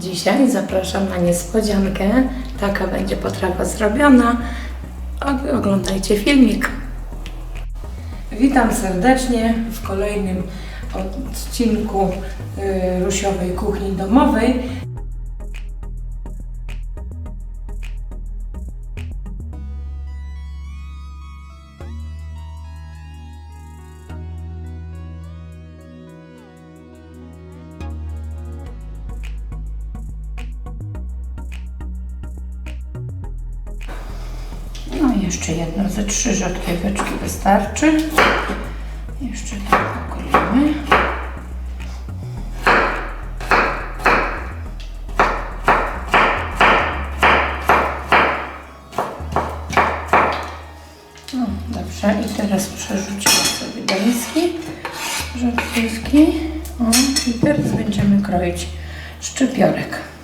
Dzisiaj zapraszam na niespodziankę. Taka będzie potrawa zrobiona. Oglądajcie filmik. Witam serdecznie w kolejnym odcinku y, Rusiowej Kuchni Domowej. Jeszcze jedno ze trzy rzodkieweczki wystarczy. Jeszcze tak pokroimy. No, dobrze, i teraz przerzucimy sobie do miski rzodkiewki. O, i teraz będziemy kroić szczypiorek.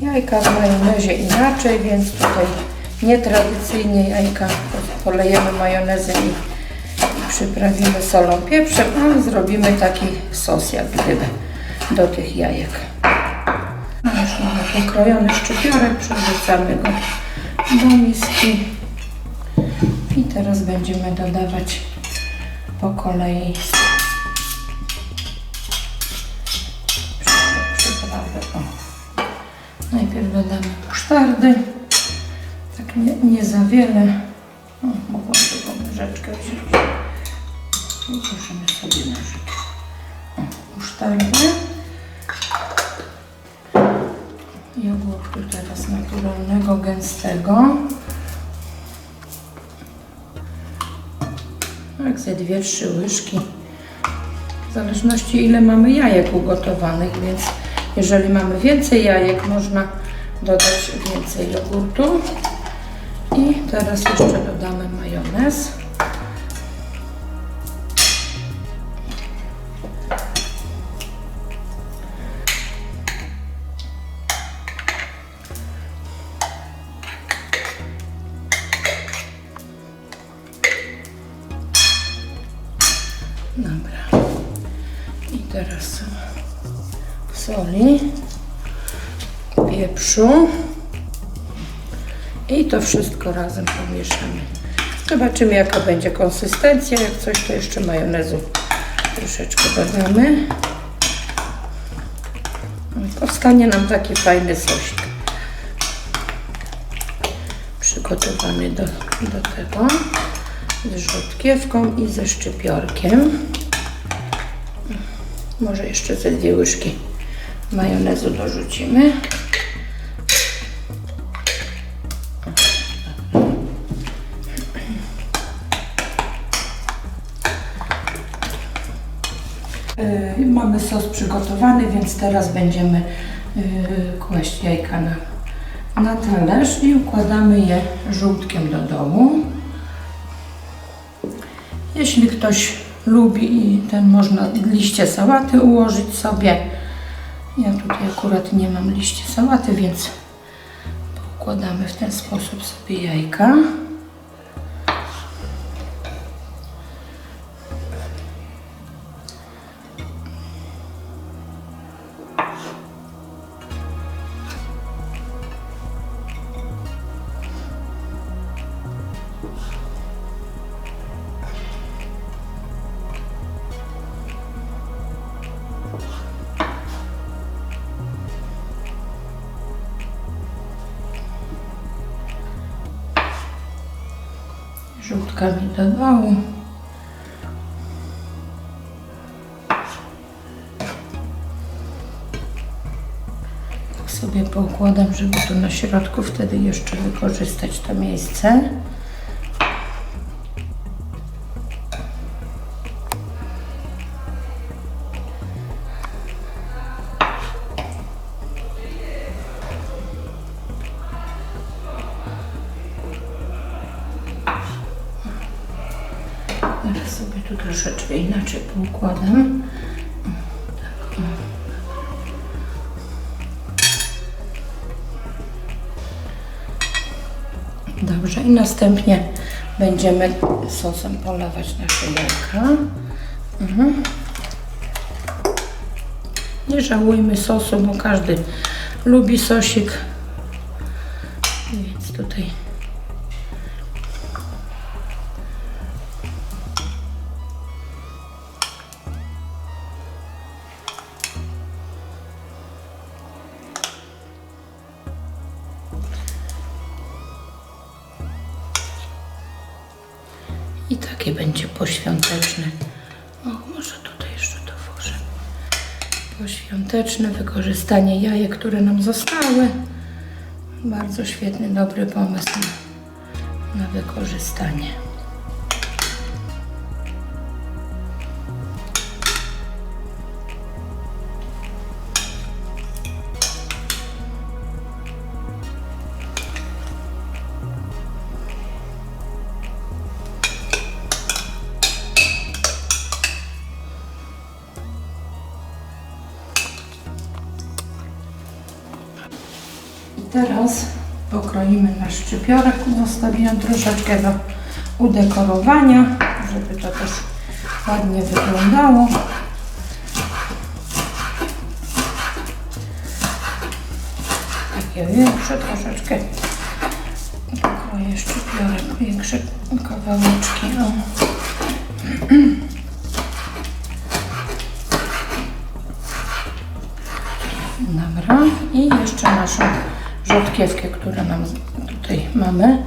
Jajka w majonezie inaczej, więc tutaj nietradycyjnie jajka polejemy majonezem i, przyprawimy solą, pieprzem, a zrobimy taki sos jak gdyby do tych jajek. No już mamy pokrojony szczypiorek, przerzucamy go do miski i teraz będziemy dodawać po kolei Najpierw dodamy musztardy, tak nie, nie za wiele. O, mogłam drugą łyżeczkę wziąć. I możemy sobie nożyk. O, musztardę. Jogurtu teraz naturalnego, gęstego. Tak, ze dwie, trzy łyżki. W zależności ile mamy jajek ugotowanych, więc jeżeli mamy więcej jajek, można dodać więcej jogurtu. I teraz jeszcze dodamy majonez. Dobra. I teraz soli, pieprzu i to wszystko razem pomieszamy. Zobaczymy jaka będzie konsystencja, jak coś to jeszcze majonezu troszeczkę dodamy. Powstanie nam taki fajny sosik. Przygotowany do, do tego z rzodkiewką i ze szczypiorkiem. Może jeszcze ze dwie łyżki majonezu dorzucimy. Sos przygotowany, więc teraz będziemy yy, kłaść jajka na, na talerz i układamy je żółtkiem do dołu. Jeśli ktoś lubi ten można liście sałaty ułożyć sobie. Ja tutaj akurat nie mam liści sałaty, więc układamy w ten sposób sobie jajka. Żółtkami do dołu. Tak sobie poukładam, żeby tu na środku wtedy jeszcze wykorzystać to miejsce. Tu troszeczkę inaczej poukładam. Tak. Dobrze, i następnie będziemy sosem polewać nasze jajka. Mhm. Nie żałujmy sosu, bo każdy lubi sosik. Więc tutaj i takie będzie poświąteczne. O, może tutaj jeszcze to włożę. Poświąteczne wykorzystanie jajek, które nam zostały. Bardzo świetny, dobry pomysł na, na wykorzystanie. Pokroimy nasz szczypiorek. Zostawiłam troszeczkę do udekorowania, żeby to też ładnie wyglądało. Takie większe troszeczkę. Pokroję szczypiorek, większe kawałeczki. O. Dobra. I jeszcze naszą rzodkiewkę, którą nam tutaj mamy,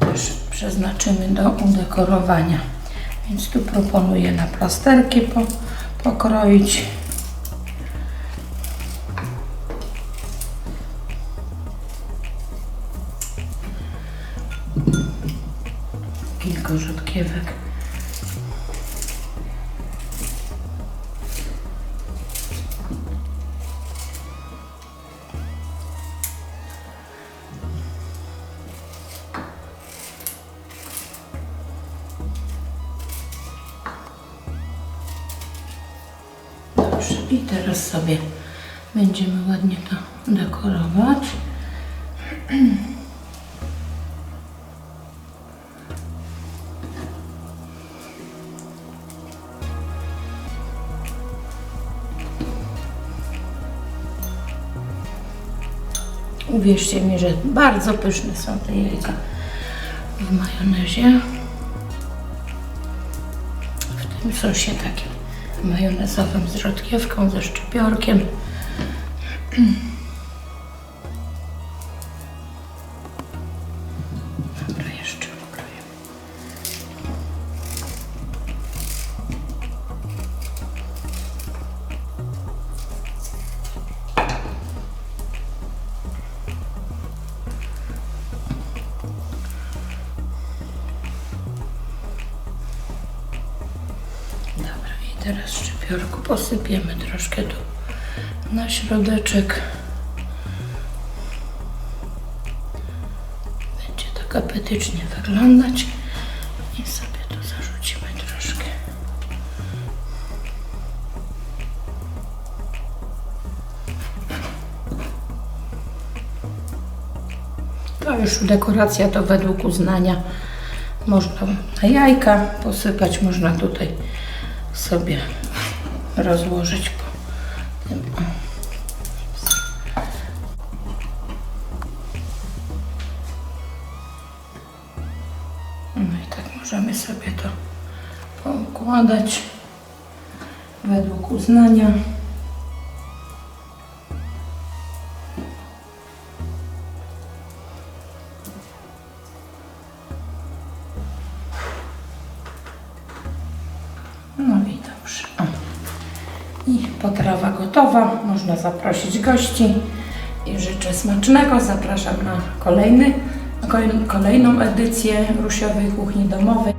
też przeznaczymy do udekorowania. Więc tu proponuję na plasterki po, pokroić. Kilka rzodkiewek. I teraz sobie będziemy ładnie to dekorować. Uwierzcie mi, że bardzo pyszne są te jajka w majonezie. W tym sosie takim majonezowym z rzodkiewką, ze szczypiorkiem. Teraz szczypiorku posypiemy troszkę tu na środeczek. Będzie tak apetycznie wyglądać. I sobie tu zarzucimy troszkę. To już dekoracja to według uznania. Można na jajka posypać, można tutaj sobie rozłożyć po tym. No i tak możemy sobie to poukładać według uznania. Potrawa gotowa. Można zaprosić gości. I życzę smacznego. Zapraszam na kolejny, kolej- kolejną edycję Rusiowej Kuchni Domowej.